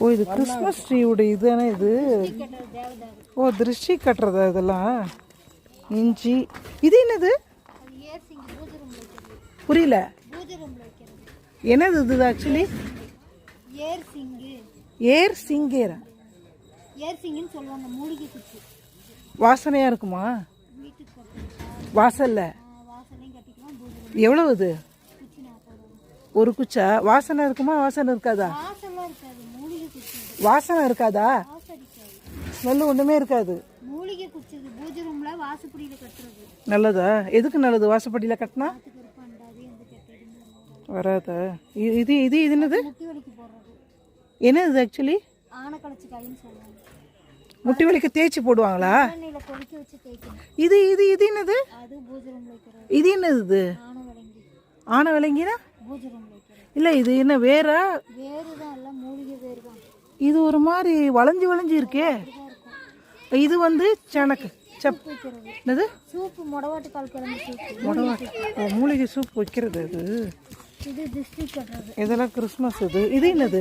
ஓ இது கிறிஸ்மஸ் ட்ரீயோட இதுதானே இது? ஓ திருஷ்டி கட்டுறதா இதெல்லாம் இஞ்சி. இது என்னது? புரியல. என்னது இது ஆக்சுவலி ஏர் சிங்கு. ஏர் சிங்கேரா வாசனையா இருக்குமா வாசல்ல. எவ்வளவு இது? ஒரு குச்சா. வாசனை இருக்குமா? வாசனை இருக்காதா. வாசனை இருக்காதா. ஸ்மெல் ஒண்ணுமே இருக்காது. மூலிகை குச்சி இது பூஜை ரூம்ல வாசப்படியில கட்டுறது. நல்லதா? எதுக்கு நல்லது? வாசப்படியில கட்டினா? வராதா? இது இது இது என்னது? என்னது ஆக்சுவலி முட்டி வலிக்கு தேய்ச்சி போடுவாங்களா? இது இது இது என்னது? இது என்னது இது? ஆனை விலங்கினா? பூஜை ரூம்ல வைக்கிறது. இல்லை இது என்ன வேறா? வேறு தான் எல்லாம் மூலிகை வேறு தான் இது ஒரு மாதிரி வளைஞ்சு வளைஞ்சு இருக்கே. இது வந்து சனக்கு சப் வைக்கிறது. என்னது? சூப்பு முடவாட்டு கால் கிழங்கு சூப்பு முடவாட்டு ஓ மூலிகை சூப் வைக்கிறது இது இது திருஷ்டி கட்டுறது இதெல்லாம் கிறிஸ்மஸ் இது. இது என்னது?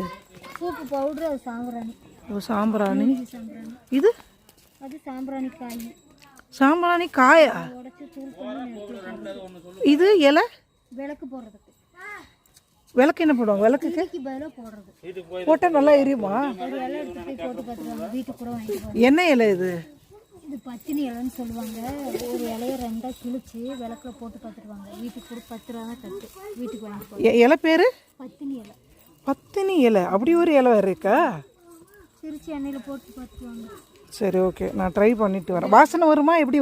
சூப்பு பவுடர் அது சாம்பிராணி. ஓ சாம்பிராணி. இது சாம்பிராணி. இது? அது சாம்பிராணி காய். சாம்பிராணி காயா? உடச்சி தூள் பண்ணி நெருப்பு வைக்கிறது. இது இலை? விளக்கு போடுறதுக்கு விளக்கு என்ன போடுவாங்க? விளக்குக்கு? போட்டால் நல்லா எரியுமா? என்ன இலை இது? இது பத்தினி இலைன்னு சொல்லுவாங்க. ஒரு இலைய ரெண்டாக கிழிச்சு விளக்குல போட்டு பார்த்துருவாங்க வீட்டுக்கு கூட பத்து ரூபா தான் கட்டு வீட்டுக்கு வாங்கிட்டு இலை பேர்? பத்தினி இலை. பத்தினி இலை. அப்படி ஒரு இலை வேறு இருக்கா? சிரிச்சு எண்ணெயில் போட்டு பார்த்துருவாங்க சரி ஓகே நான் ட்ரை பண்ணிட்டு வரேன். வாசனை வருமா? எப்படி